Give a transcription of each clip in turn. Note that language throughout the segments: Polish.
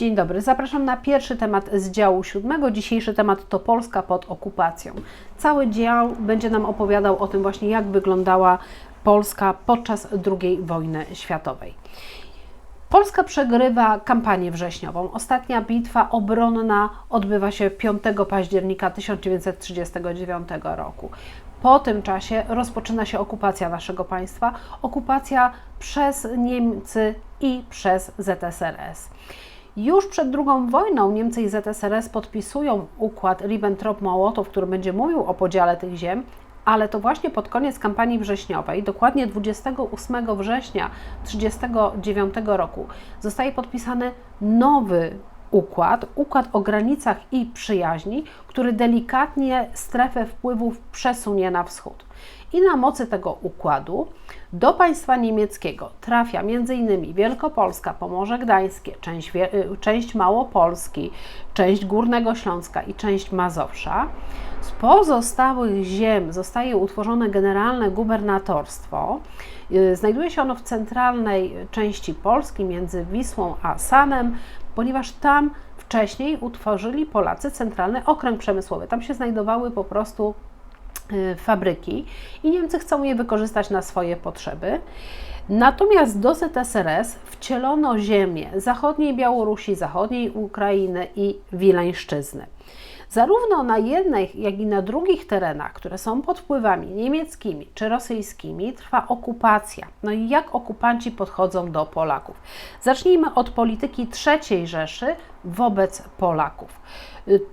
Dzień dobry, zapraszam na pierwszy temat z działu siódmego. Dzisiejszy temat to Polska pod okupacją. Cały dział będzie nam opowiadał o tym właśnie, jak wyglądała Polska podczas II wojny światowej. Polska przegrywa kampanię wrześniową. Ostatnia bitwa obronna odbywa się 5 października 1939 roku. Po tym czasie rozpoczyna się okupacja naszego państwa, okupacja przez Niemcy i przez ZSRS. Już przed II wojną Niemcy i ZSRS podpisują układ Ribbentrop-Mołotow, który będzie mówił o podziale tych ziem, ale to właśnie pod koniec kampanii wrześniowej, dokładnie 28 września 1939 roku, zostaje podpisany nowy układ, układ o granicach i przyjaźni, który delikatnie strefę wpływów przesunie na wschód. I na mocy tego układu do państwa niemieckiego trafia m.in. Wielkopolska, Pomorze Gdańskie, część, y, część Małopolski, część Górnego Śląska i część Mazowsza. Z pozostałych ziem zostaje utworzone generalne gubernatorstwo. Y, znajduje się ono w centralnej części Polski między Wisłą a Sanem, ponieważ tam wcześniej utworzyli Polacy centralny okręg przemysłowy. Tam się znajdowały po prostu y, fabryki i Niemcy chcą je wykorzystać na swoje potrzeby. Natomiast do ZSRS wcielono ziemię zachodniej Białorusi, zachodniej Ukrainy i Wileńszczyzny. Zarówno na jednych, jak i na drugich terenach, które są pod wpływami niemieckimi czy rosyjskimi, trwa okupacja. No i jak okupanci podchodzą do Polaków? Zacznijmy od polityki III Rzeszy wobec Polaków.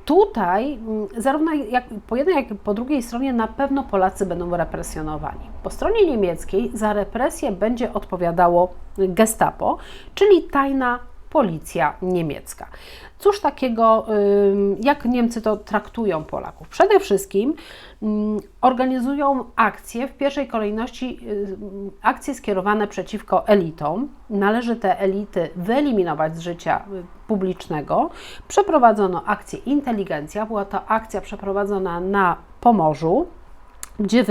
Tutaj, mm, zarówno jak po jednej, jak i po drugiej stronie, na pewno Polacy będą represjonowani. Po stronie niemieckiej za represję będzie odpowiadało Gestapo, czyli tajna policja niemiecka. Cóż takiego, jak Niemcy to traktują Polaków? Przede wszystkim organizują akcje, w pierwszej kolejności akcje skierowane przeciwko elitom. Należy te elity wyeliminować z życia y, publicznego. Przeprowadzono akcję Inteligencja, była to akcja przeprowadzona na Pomorzu gdzie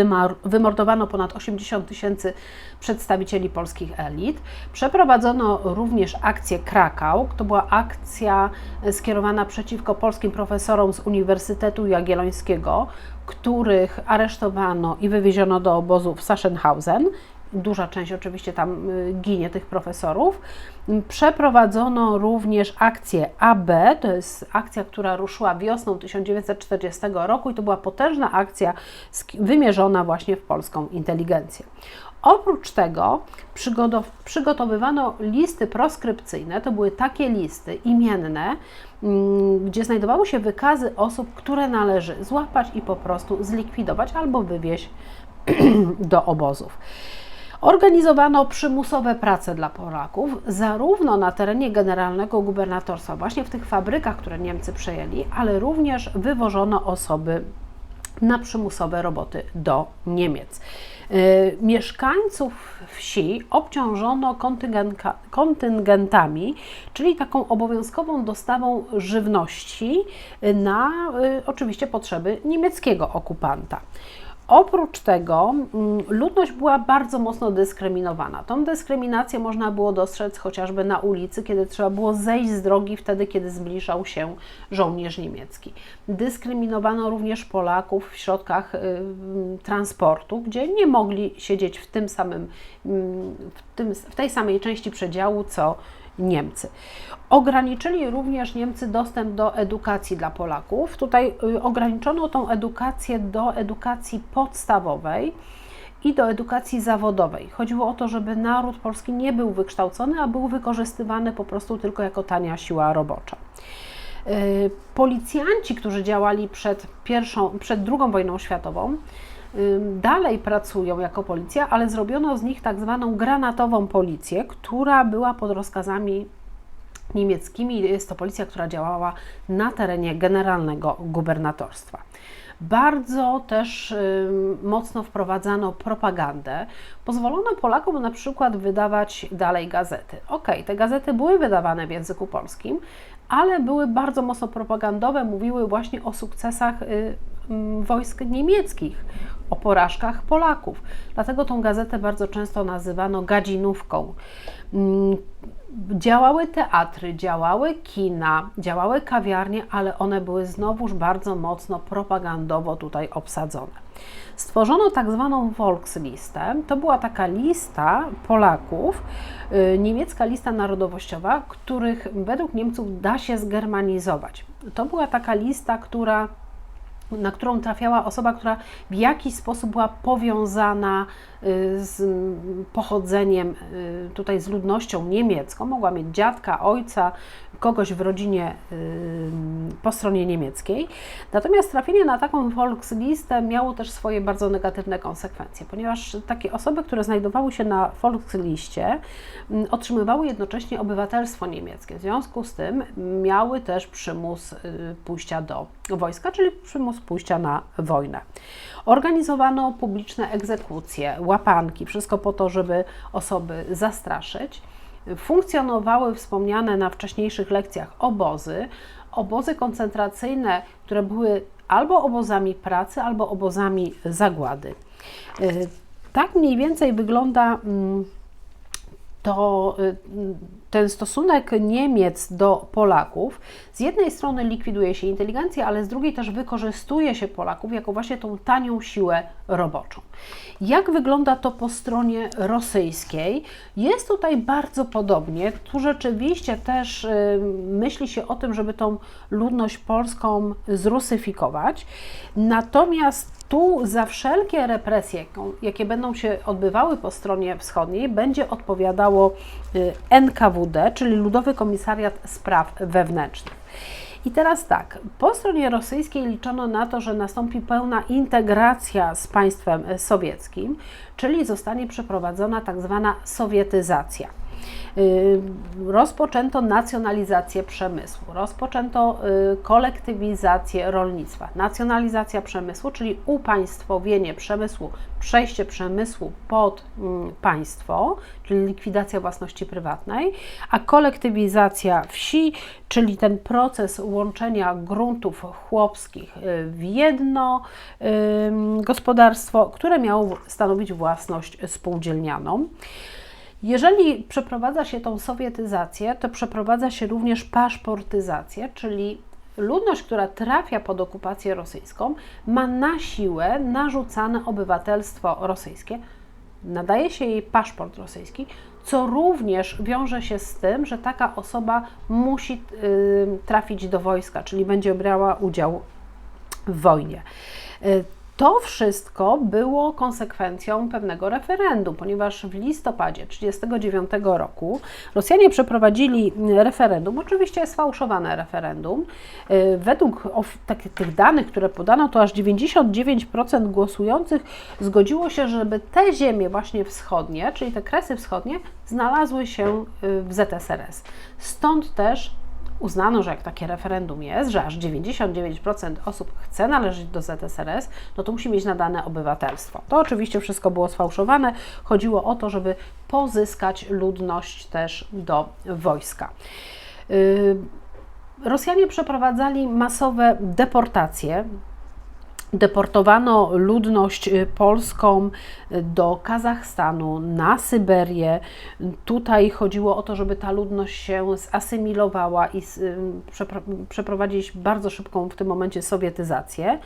wymordowano ponad 80 tysięcy przedstawicieli polskich elit. Przeprowadzono również akcję Krakał. To była akcja skierowana przeciwko polskim profesorom z Uniwersytetu Jagiellońskiego, których aresztowano i wywieziono do obozu w Sachsenhausen duża część oczywiście tam y, ginie tych profesorów. Przeprowadzono również akcję AB, to jest akcja, która ruszyła wiosną 1940 roku i to była potężna akcja wymierzona właśnie w polską inteligencję. Oprócz tego przygotowywano listy proskrypcyjne, to były takie listy imienne, mm, gdzie znajdowały się wykazy osób, które należy złapać i po prostu zlikwidować albo wywieźć do obozów. Organizowano przymusowe prace dla Polaków, zarówno na terenie generalnego gubernatorstwa, właśnie w tych fabrykach, które Niemcy przejęli, ale również wywożono osoby na przymusowe roboty do Niemiec. Y, mieszkańców wsi obciążono kontyngentami, czyli taką obowiązkową dostawą żywności na y, oczywiście potrzeby niemieckiego okupanta. Oprócz tego mm, ludność była bardzo mocno dyskryminowana. Tą dyskryminację można było dostrzec chociażby na ulicy, kiedy trzeba było zejść z drogi wtedy, kiedy zbliżał się żołnierz niemiecki. Dyskryminowano również Polaków w środkach y, transportu, gdzie nie mogli siedzieć w tym samym, w, tym, w tej samej części przedziału, co Niemcy. Ograniczyli również Niemcy dostęp do edukacji dla Polaków. Tutaj y, ograniczono tą edukację do edukacji podstawowej i do edukacji zawodowej. Chodziło o to, żeby naród polski nie był wykształcony, a był wykorzystywany po prostu tylko jako tania siła robocza. Y, policjanci, którzy działali przed, pierwszą, przed II wojną światową, dalej pracują jako policja, ale zrobiono z nich tak zwaną granatową policję, która była pod rozkazami niemieckimi. Jest to policja, która działała na terenie generalnego gubernatorstwa. Bardzo też mocno wprowadzano propagandę. Pozwolono Polakom na przykład wydawać dalej gazety. Ok, te gazety były wydawane w języku polskim, ale były bardzo mocno propagandowe, mówiły właśnie o sukcesach y, wojsk niemieckich, o porażkach Polaków. Dlatego tą gazetę bardzo często nazywano gadzinówką. Działały teatry, działały kina, działały kawiarnie, ale one były znowuż bardzo mocno propagandowo tutaj obsadzone. Stworzono tak zwaną Volkslistę. To była taka lista Polaków, y, niemiecka lista narodowościowa, których według Niemców da się zgermanizować. To była taka lista, która na którą trafiała osoba, która w jakiś sposób była powiązana y, z pochodzeniem, y, tutaj z ludnością niemiecką. Mogła mieć dziadka, ojca, kogoś w rodzinie y, po stronie niemieckiej. Natomiast trafienie na taką Volkslistę miało też swoje bardzo negatywne konsekwencje, ponieważ takie osoby, które znajdowały się na Volksliście, otrzymywały jednocześnie obywatelstwo niemieckie. W związku z tym miały też przymus pójścia do wojska, czyli przymus pójścia na wojnę. Organizowano publiczne egzekucje, łapanki, wszystko po to, żeby osoby zastraszyć. Funkcjonowały wspomniane na wcześniejszych lekcjach obozy, obozy koncentracyjne, które były albo obozami pracy, albo obozami zagłady. Y, tak mniej więcej wygląda mm, to y, ten stosunek Niemiec do Polaków z jednej strony likwiduje się inteligencję, ale z drugiej też wykorzystuje się Polaków jako właśnie tą tanią siłę roboczą. Jak wygląda to po stronie rosyjskiej? Jest tutaj bardzo podobnie. Tu rzeczywiście też y, myśli się o tym, żeby tą ludność polską zrusyfikować. Natomiast tu za wszelkie represje, jakie będą się odbywały po stronie wschodniej, będzie odpowiadało y, NKWD, czyli Ludowy Komisariat Spraw Wewnętrznych. I teraz tak, po stronie rosyjskiej liczono na to, że nastąpi pełna integracja z państwem sowieckim, czyli zostanie przeprowadzona tak zwana sowietyzacja. Y, rozpoczęto nacjonalizację przemysłu, rozpoczęto y, kolektywizację rolnictwa, nacjonalizacja przemysłu, czyli upaństwowienie przemysłu, przejście przemysłu pod mm, państwo, czyli likwidacja własności prywatnej, a kolektywizacja wsi, czyli ten proces łączenia gruntów chłopskich y, w jedno gospodarstwo, które miało stanowić własność spółdzielnianą. Jeżeli przeprowadza się tą sowietyzację, to przeprowadza się również paszportyzację, czyli ludność, która trafia pod okupację rosyjską, ma na siłę narzucane obywatelstwo rosyjskie, nadaje się jej paszport rosyjski, co również wiąże się z tym, że taka osoba musi y, trafić do wojska, czyli będzie brała udział w wojnie. To wszystko było konsekwencją pewnego referendum, ponieważ w listopadzie 1939 roku Rosjanie przeprowadzili referendum, oczywiście sfałszowane referendum. Y, według tych danych, które podano, to aż 99% głosujących zgodziło się, żeby te ziemie właśnie wschodnie, czyli te kresy wschodnie, znalazły się y, w ZSRS. Stąd też uznano, że jak takie referendum jest, że aż 99% osób chce należeć do ZSRS, no to musi mieć nadane obywatelstwo. To oczywiście wszystko było sfałszowane. Chodziło o to, żeby pozyskać ludność też do wojska. Yy, Rosjanie przeprowadzali masowe deportacje Deportowano ludność y, polską y, do Kazachstanu, na Syberię. Tutaj chodziło o to, żeby ta ludność się zasymilowała i y, przeprowadzić bardzo szybką w tym momencie sowietyzację.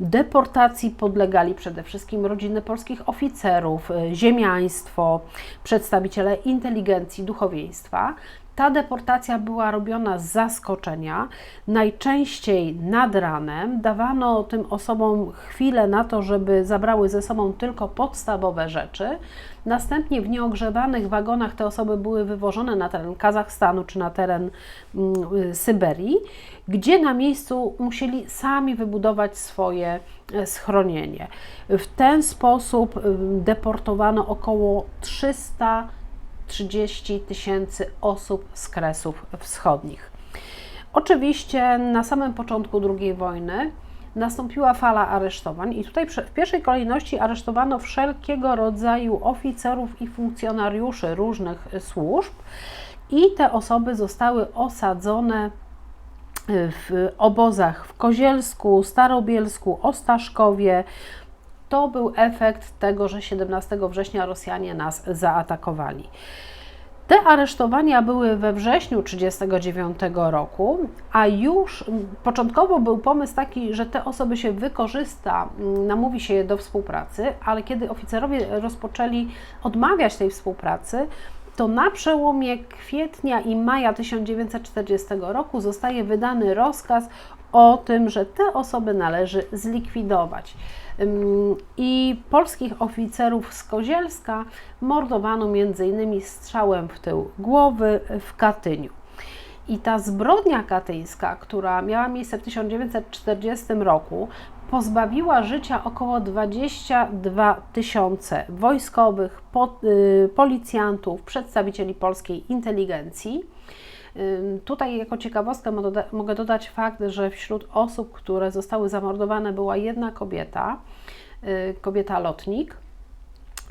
Deportacji podlegali przede wszystkim rodziny polskich oficerów, ziemiaństwo, przedstawiciele inteligencji, duchowieństwa. Ta deportacja była robiona z zaskoczenia, najczęściej nad ranem. Dawano tym osobom chwilę na to, żeby zabrały ze sobą tylko podstawowe rzeczy. Następnie w nieogrzewanych wagonach te osoby były wywożone na teren Kazachstanu czy na teren mm, Syberii, gdzie na miejscu musieli sami wybudować swoje e, schronienie. W ten sposób y, deportowano około 300 30 tysięcy osób z Kresów Wschodnich. Oczywiście na samym początku II wojny nastąpiła fala aresztowań i tutaj w pierwszej kolejności aresztowano wszelkiego rodzaju oficerów i funkcjonariuszy różnych służb i te osoby zostały osadzone w obozach w Kozielsku, Starobielsku, Ostaszkowie, to był efekt tego, że 17 września Rosjanie nas zaatakowali. Te aresztowania były we wrześniu 1939 roku, a już początkowo był pomysł taki, że te osoby się wykorzysta, namówi się je do współpracy, ale kiedy oficerowie rozpoczęli odmawiać tej współpracy, to na przełomie kwietnia i maja 1940 roku zostaje wydany rozkaz o tym, że te osoby należy zlikwidować. I polskich oficerów z Kozielska mordowano m.in. strzałem w tył głowy w Katyniu. I ta zbrodnia katyńska, która miała miejsce w 1940 roku, pozbawiła życia około 22 tysiące wojskowych, y, policjantów, przedstawicieli polskiej inteligencji. Tutaj jako ciekawostkę mogę dodać fakt, że wśród osób, które zostały zamordowane, była jedna kobieta, y, kobieta lotnik.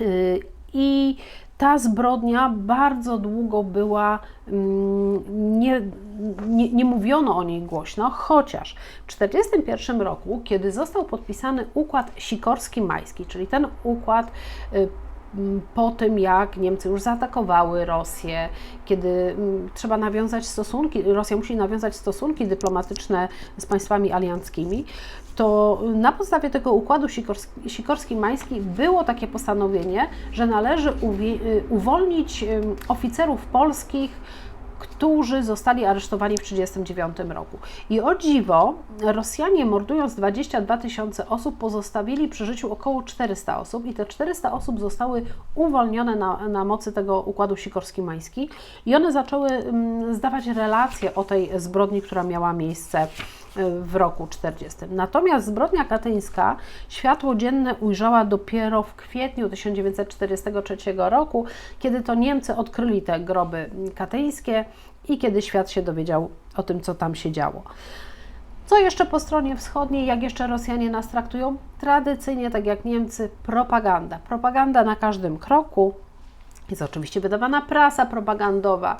Y, I ta zbrodnia bardzo długo była, nie, nie, nie mówiono o niej głośno, chociaż w 1941 roku, kiedy został podpisany układ Sikorski-Majski, czyli ten układ y, po tym, jak Niemcy już zaatakowały Rosję, kiedy trzeba nawiązać stosunki, Rosja musi nawiązać stosunki dyplomatyczne z państwami alianckimi, to na podstawie tego układu Sikorski- Sikorski-Majski było takie postanowienie, że należy y, uwolnić oficerów polskich, którzy zostali aresztowani w 1939 roku. I o dziwo, Rosjanie mordując 22 tysiące osób, pozostawili przy życiu około 400 osób i te 400 osób zostały uwolnione na, na mocy tego układu Sikorski-Majski i one zaczęły mm, zdawać relacje o tej zbrodni, która miała miejsce w roku 40. Natomiast zbrodnia katyńska światło dzienne ujrzała dopiero w kwietniu 1943 roku, kiedy to Niemcy odkryli te groby katyńskie i kiedy świat się dowiedział o tym, co tam się działo. Co jeszcze po stronie wschodniej, jak jeszcze Rosjanie nas traktują? Tradycyjnie, tak jak Niemcy, propaganda. Propaganda na każdym kroku, jest oczywiście wydawana prasa propagandowa,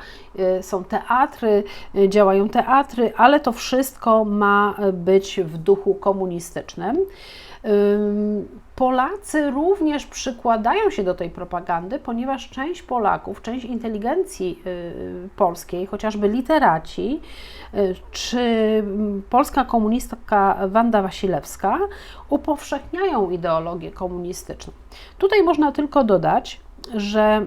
y, są teatry, y, działają teatry, ale to wszystko ma być w duchu komunistycznym. Ym, Polacy również przykładają się do tej propagandy, ponieważ część Polaków, część inteligencji y, polskiej, chociażby literaci, y, czy mm, polska komunistka Wanda Wasilewska upowszechniają ideologię komunistyczną. Tutaj można tylko dodać, że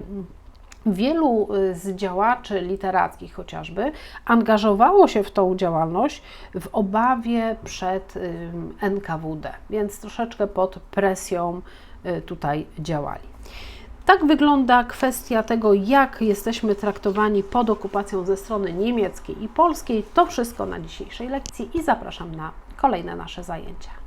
Wielu y, z działaczy literackich chociażby angażowało się w tą działalność w obawie przed ym, NKWD, więc troszeczkę pod presją y, tutaj działali. Tak wygląda kwestia tego, jak jesteśmy traktowani pod okupacją ze strony niemieckiej i polskiej. To wszystko na dzisiejszej lekcji i zapraszam na kolejne nasze zajęcia.